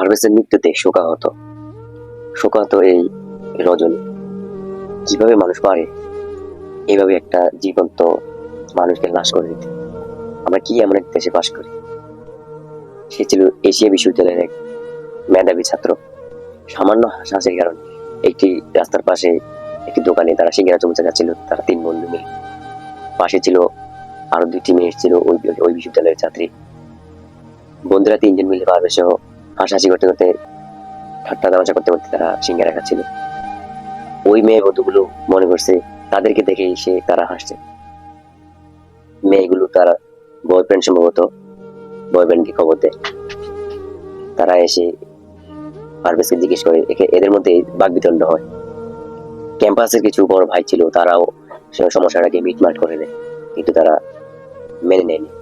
পারভেজের মৃত্যুতে শোকাহত শোকাহত এই রজনী। কীভাবে মানুষ পারে? এভাবে একটা জীবন্ত মানুষকে লাশ করে দিতে। আমরা কি এমন এক দেশে বাস করি? সে ছিল এশিয়া বিশ্ববিদ্যালয়ের এক মেধাবী ছাত্র। সামান্য হাসাহাসির কারণে একটি রাস্তার পাশে একটি দোকানে তারা সিঙ্গারা চমচে যাচ্ছিল তারা তিন বন্ধু মিলে। পাশে ছিল আরও দুইটি মেয়ে, ছিল ওই ওই বিশ্ববিদ্যালয়ের ছাত্রী। বন্ধুরা তিনজন মিলে পারবে সহ হাসাহাসি করতে করতে, ঠাট্টা তামাশা করতে করতে তারা সিঙ্গারা খাচ্ছিল। ওই মেয়ে বন্ধুগুলো মনে করছে, তাদেরকে দেখে সে তারা হাসছে। মেয়েগুলো তারা বয়ফ্রেন্ড সম্ভবত বয়ফ্রেন্ডকে খবর দেয়। তারা এসে পারভেজকে জিজ্ঞেস করে, একে- এদের মধ্যে বাগবিতণ্ড হয়। ক্যাম্পাসের কিছু বড় ভাই ছিল, তারাও সমস্যাটাকে মিটমাট করে দেয়। কিন্তু তারা মেনে নেয়নি।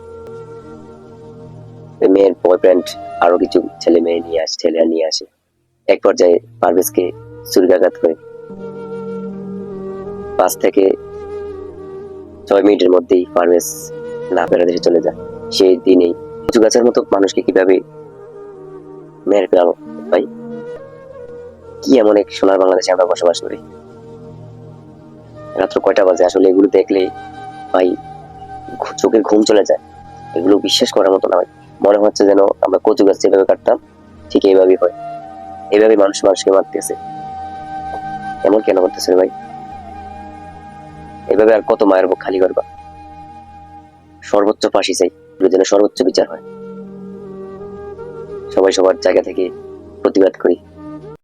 মেয়ের বয়ফ্রেন্ড আরও কিছু ছেলে মেয়ে নিয়ে আসে ছেলেরা নিয়ে আসে। এক পর্যায়ে পারভেজকে ছুরিকাঘাত করে। পাঁচ থেকে ছয় মিনিটের মধ্যেই পারভেজ না ফেরা দেশে চলে যায়। সেই দিনেই কিছু গাছের মতো মানুষকে কীভাবে মেরে ফেলানো ভাই কি এমন এক সোনার বাংলাদেশে আমরা বসবাস করি? রাত্র কয়টা বাজে? আসলে এগুলো দেখলে, ভাই চোখের ঘুম চলে যায়। এগুলো বিশ্বাস করার মতো না, ভাই। মনে হচ্ছে যেন আমরা কচু গাছ যেভাবে কাটতাম, ঠিক এইভাবেই হয়। এইভাবে মানুষ মানুষকে মারতেছে। এমন কেন করতেছে ভাই? এভাবে আর কত মায়ের বুক খালি করবা? সর্বোচ্চ ফাঁসি চাই যেন সর্বোচ্চ বিচার হয়। সবাই সবার জায়গা থেকে প্রতিবাদ করি।